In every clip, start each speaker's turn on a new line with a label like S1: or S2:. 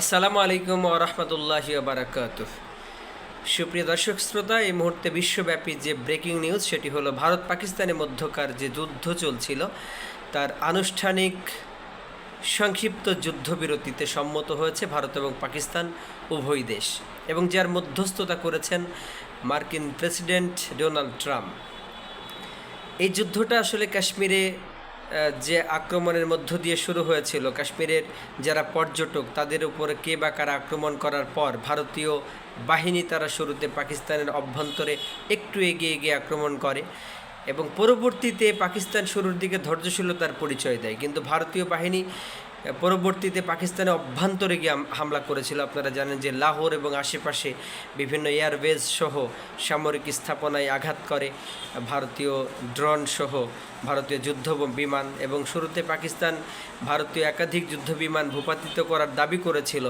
S1: আসসালামু আলাইকুম ওরহমতুল্লাহ বারাকাত সুপ্রিয় দর্শক, শ্রোতা, এই মুহূর্তে বিশ্বব্যাপী যে ব্রেকিং নিউজ, সেটি হলো ভারত পাকিস্তানের মধ্যকার যে যুদ্ধ চলছিল, তার আনুষ্ঠানিক সংক্ষিপ্ত যুদ্ধবিরতিতে সম্মত হয়েছে ভারত এবং পাকিস্তান উভয় দেশ এবং যার মধ্যস্থতা করেছেন মার্কিন প্রেসিডেন্ট ডোনাল্ড ট্রাম্প। এই যুদ্ধটা আসলে কাশ্মীরে যে আক্রমণের মধ্য দিয়ে শুরু হয়েছিল কাশ্মীরের যারা পর্যটক, তাদের উপরে কে বা কারা আক্রমণ করার পর ভারতীয় বাহিনী তারা শুরুতে পাকিস্তানের অভ্যন্তরে একটু এগিয়ে এগিয়ে আক্রমণ করে এবং পরবর্তীতে পাকিস্তান শুরুর দিকে ধৈর্যশীলতার পরিচয় দেয়। কিন্তু ভারতীয় বাহিনী পরবর্তীতে পাকিস্তানে অভ্যন্তরে গিয়ে হামলা করেছিল। আপনারা জানেন যে লাহোর এবং আশেপাশে বিভিন্ন এয়ারবেজ সহ সামরিক স্থাপনায় আঘাত করে। ভারতীয় ড্রোন সহ ভারতীয় যুদ্ধ বিমান এবং শুরুতে পাকিস্তান ভারতীয় একাধিক যুদ্ধ বিমান ভূপাতিত করার দাবি করেছিল।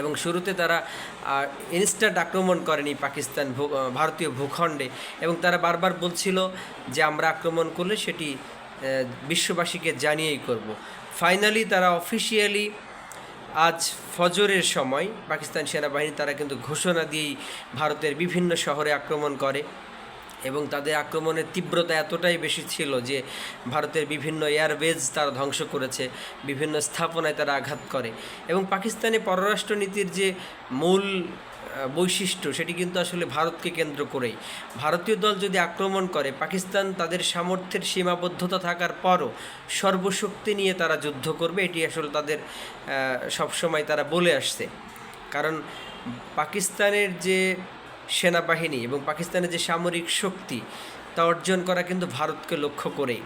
S1: এবং শুরুতে তারা ইনস্ট্যান্ট আক্রমণ করেনি পাকিস্তান ভারতীয় ভূখণ্ডে। এবং তারা বারবার বলছিল যে আমরা আক্রমণ করলে সেটি বিশ্ববাসীকে জানিয়েই করব। ফাইনালি তারা অফিসিয়ালি আজ ফজরের সময় পাকিস্তান সেনাবাহিনী তারা কিন্তু ঘোষণা দিয়েই ভারতের বিভিন্ন শহরে আক্রমণ করে এবং তাদের আক্রমণের তীব্রতা এতটাই বেশি ছিল যে ভারতের বিভিন্ন এয়ারবেজ তারা ধ্বংস করেছে, বিভিন্ন স্থাপনায় তারা আঘাত করে। এবং পাকিস্তানি পররাষ্ট্রনীতির যে মূল বৈশিষ্ট্য, সেটি কিন্তু আসলে ভারতকে কেন্দ্র করেই। ভারতীয় দল যদি আক্রমণ করে, পাকিস্তান তাদের সামর্থ্যের সীমাবদ্ধতা থাকার পরও সর্বশক্তি নিয়ে তারা যুদ্ধ করবে, এটি আসলে তাদের সবসময় তারা বলে আসছে। কারণ পাকিস্তানের যে সেনাবাহিনী এবং পাকিস্তানের যে সামরিক শক্তি, তা অর্জন করা কিন্তু ভারতকে লক্ষ্য করেই।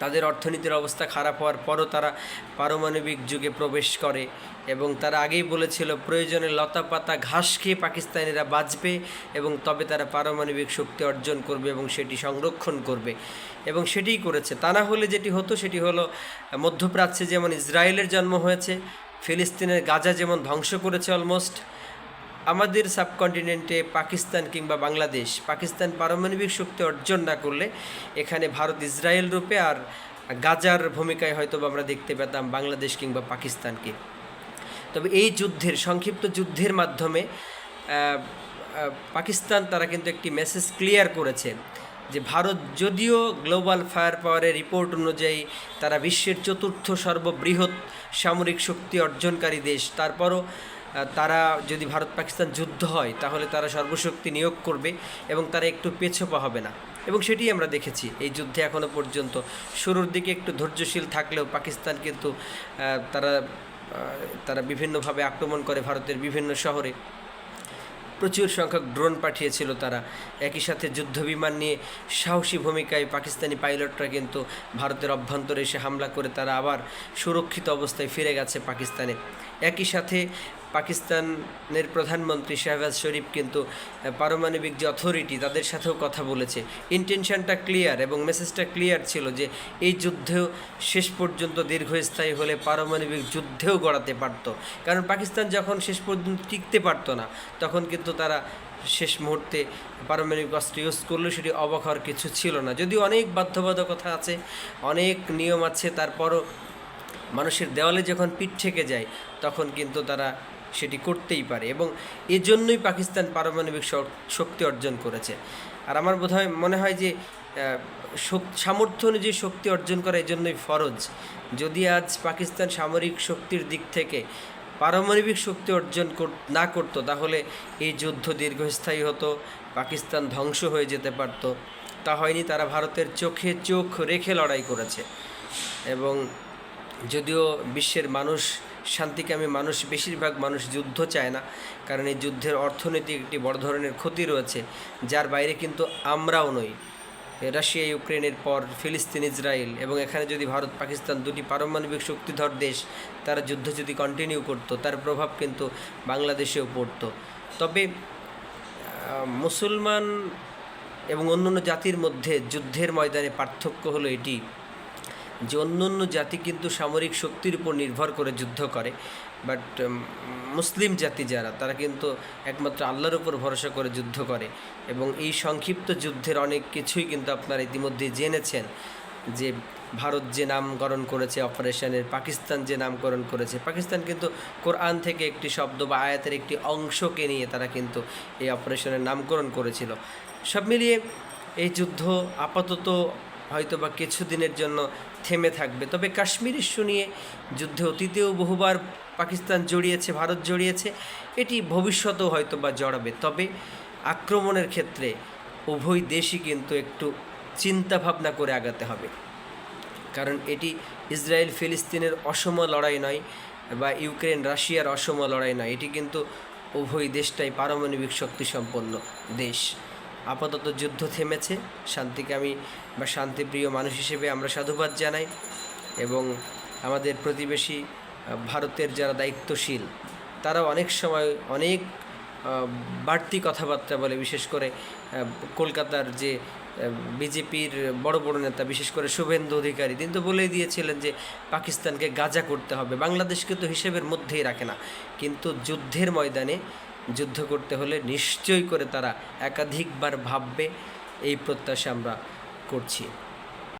S1: তাদের অর্থনীতির অবস্থা খারাপ হওয়ার পরও তারা পারমাণবিক যুগে প্রবেশ করে এবং তারা আগেই বলেছিল, প্রয়োজনে লতা পাতা ঘাস খেয়ে পাকিস্তানিরা বাঁচবে এবং তবে তারা পারমাণবিক শক্তি অর্জন করবে এবং সেটি সংরক্ষণ করবে। এবং সেটিই করেছে। তা না হলে যেটি হতো সেটি হলো, মধ্যপ্রাচ্যে যেমন ইসরায়েলের জন্ম হয়েছে, ফিলিস্তিনের গাজা যেমন ধ্বংস করেছে অলমোস্ট আমাদের সাবকন্টিনেন্টে পাকিস্তান কিংবা বাংলাদেশ, পাকিস্তান পারমাণবিক শক্তি অর্জন না করলে এখানে ভারত ইসরায়েল রূপে আর গাজার ভূমিকায় হয়তো আমরা দেখতে পেতাম বাংলাদেশ কিংবা পাকিস্তানকে। তবে এই যুদ্ধের, সংক্ষিপ্ত যুদ্ধের মাধ্যমে পাকিস্তান তারা কিন্তু একটি মেসেজ ক্লিয়ার করেছে যে ভারত যদিও গ্লোবাল ফায়ার পাওয়ারের রিপোর্ট অনুযায়ী তারা বিশ্বের চতুর্থ সর্ববৃহৎ সামরিক শক্তি অর্জনকারী দেশ, তারপরও তারা যদি ভারত পাকিস্তান যুদ্ধ হয়, তাহলে তারা সর্বশক্তি নিয়োগ করবে এবং তারা একটু পেছোপা হবে না। এবং সেটি আমরা দেখেছি এই যুদ্ধে এখনও পর্যন্ত। শুরুর দিকে একটু ধৈর্যশীল থাকলেও পাকিস্তান কিন্তু তারা তারা বিভিন্নভাবে আক্রমণ করে ভারতের বিভিন্ন শহরে। প্রচুর সংখ্যক ড্রোন পাঠিয়েছিল তারা। একই সাথে যুদ্ধ বিমান নিয়ে সাহসী ভূমিকায় পাকিস্তানি পাইলটরা কিন্তু ভারতের অভ্যন্তরে এসে হামলা করে তারা আবার সুরক্ষিত অবস্থায় ফিরে গেছে পাকিস্তানে। একই সাথে পাকিস্তানের প্রধানমন্ত্রী শাহবাজ শরীফ কিন্তু পারমাণবিক যে অথরিটি তাদের সাথেও কথা বলেছে। ইন্টেনশনটা ক্লিয়ার এবং মেসেজটা ক্লিয়ার ছিল যে, এই যুদ্ধেও শেষ পর্যন্ত দীর্ঘস্থায়ী হলে পারমাণবিক যুদ্ধেও গড়াতে পারত। কারণ পাকিস্তান যখন শেষ পর্যন্ত টিকতে পারতো না, তখন কিন্তু তারা শেষ মুহূর্তে পারমাণবিক অস্ত্র ইউজ করলেও সেটি হওয়ার কিছু ছিল না। যদিও অনেক বাধ্যবাধকতা আছে, অনেক নিয়ম আছে, তারপরও মানুষের দেওয়ালে যখন পিঠ ঠেকে যায়, তখন কিন্তু তারা সেটি করতেই পারে এবং এজন্যই পাকিস্তান পারমাণবিক শক্তি অর্জন করেছে। আর আমার বোধ মনে হয় যে সামর্থ্য অনুযায়ী শক্তি অর্জন করা এজন্যই ফরজ। যদি আজ পাকিস্তান সামরিক শক্তির দিক থেকে পারমাণবিক শক্তি অর্জন না করতো, তাহলে এই যুদ্ধ দীর্ঘস্থায়ী হতো, পাকিস্তান ধ্বংস হয়ে যেতে পারত। তা হয়নি, তারা ভারতের চোখে চোখ রেখে লড়াই করেছে। এবং যদিও বিশ্বের মানুষ শান্তিকামী মানুষ, বেশিরভাগ মানুষ যুদ্ধ চায় না। কারণ এই যুদ্ধের অর্থনৈতিক একটি বড় ধরনের ক্ষতি রয়েছে, যার বাইরে কিন্তু আমরাও নই। রাশিয়া, ইউক্রেনের পর ফিলিস্তিন, ইসরায়েল এবং এখানে যদি ভারত, পাকিস্তান দুটি পারমাণবিক শক্তিধর দেশ, তারা যুদ্ধ যদি কন্টিনিউ করতো, তার প্রভাব কিন্তু বাংলাদেশেও পড়তো। তবে মুসলমান এবং অন্যান্য জাতির মধ্যে যুদ্ধের ময়দানে পার্থক্য হলো এটি। যে অন্য অন্য জাতি কিন্তু সামরিক শক্তির উপর নির্ভর করে যুদ্ধ করে বাট মুসলিম জাতি যারা, তারা কিন্তু একমাত্র আল্লাহর উপর ভরসা করে যুদ্ধ করে। এবং এই সংক্ষিপ্ত যুদ্ধের অনেক কিছুই কিন্তু আপনারা ইতিমধ্যে জেনেছেন, যে ভারত যে নামকরণ করেছে অপারেশনের, পাকিস্তান যে নামকরণ করেছে, পাকিস্তান কিন্তু কোরআন থেকে একটি শব্দ বা আয়াতের একটি অংশকে নিয়ে তারা কিন্তু এই অপারেশনের নামকরণ করেছিল। সব মিলিয়ে এই যুদ্ধ আপাতত হয়তো বা কিছুদিনের জন্য থেমে থাকবে। তবে কাশ্মীর ইস্যু নিয়ে যুদ্ধে অতীতেও বহুবার পাকিস্তান জড়িয়েছে, ভারত জড়িয়েছে, এটি ভবিষ্যতেও হয়তো বা জড়াবে। তবে আক্রমণের ক্ষেত্রে উভয় দেশই কিন্তু একটু চিন্তা ভাবনা করে আগাতে হবে। কারণ এটি ইসরায়েল ফিলিস্তিনের অসম লড়াই নয় বা ইউক্রেন রাশিয়ার অসম লড়াই নয়, এটি কিন্তু উভয় দেশটাই পারমাণবিক শক্তিসম্পন্ন দেশ। আপাতত যুদ্ধ থেমেছে। শান্তিকামী বা শান্তিপ্রিয় মানুষ হিসেবে আমরা সাধুবাদ জানাই এবং আমাদের প্রতিবেশী ভারতের যারা দায়িত্বশীল তারা অনেক সময় অনেক বাড়তি কথাবার্তা বলে, বিশেষ করে কলকাতার যে বিজেপির বড় বড় নেতা, বিশেষ করে শুভেন্দু অধিকারী, তিনি তো বলেই দিয়েছিলেন যে পাকিস্তানকে গাজা করতে হবে। বাংলাদেশকে তো হিসেবের মধ্যেই রাখে না। কিন্তু যুদ্ধের ময়দানে যুদ্ধ করতে হলে নিশ্চয় করে তারা একাধিকবার ভাববে এই প্রত্যাশা আমরা করছি।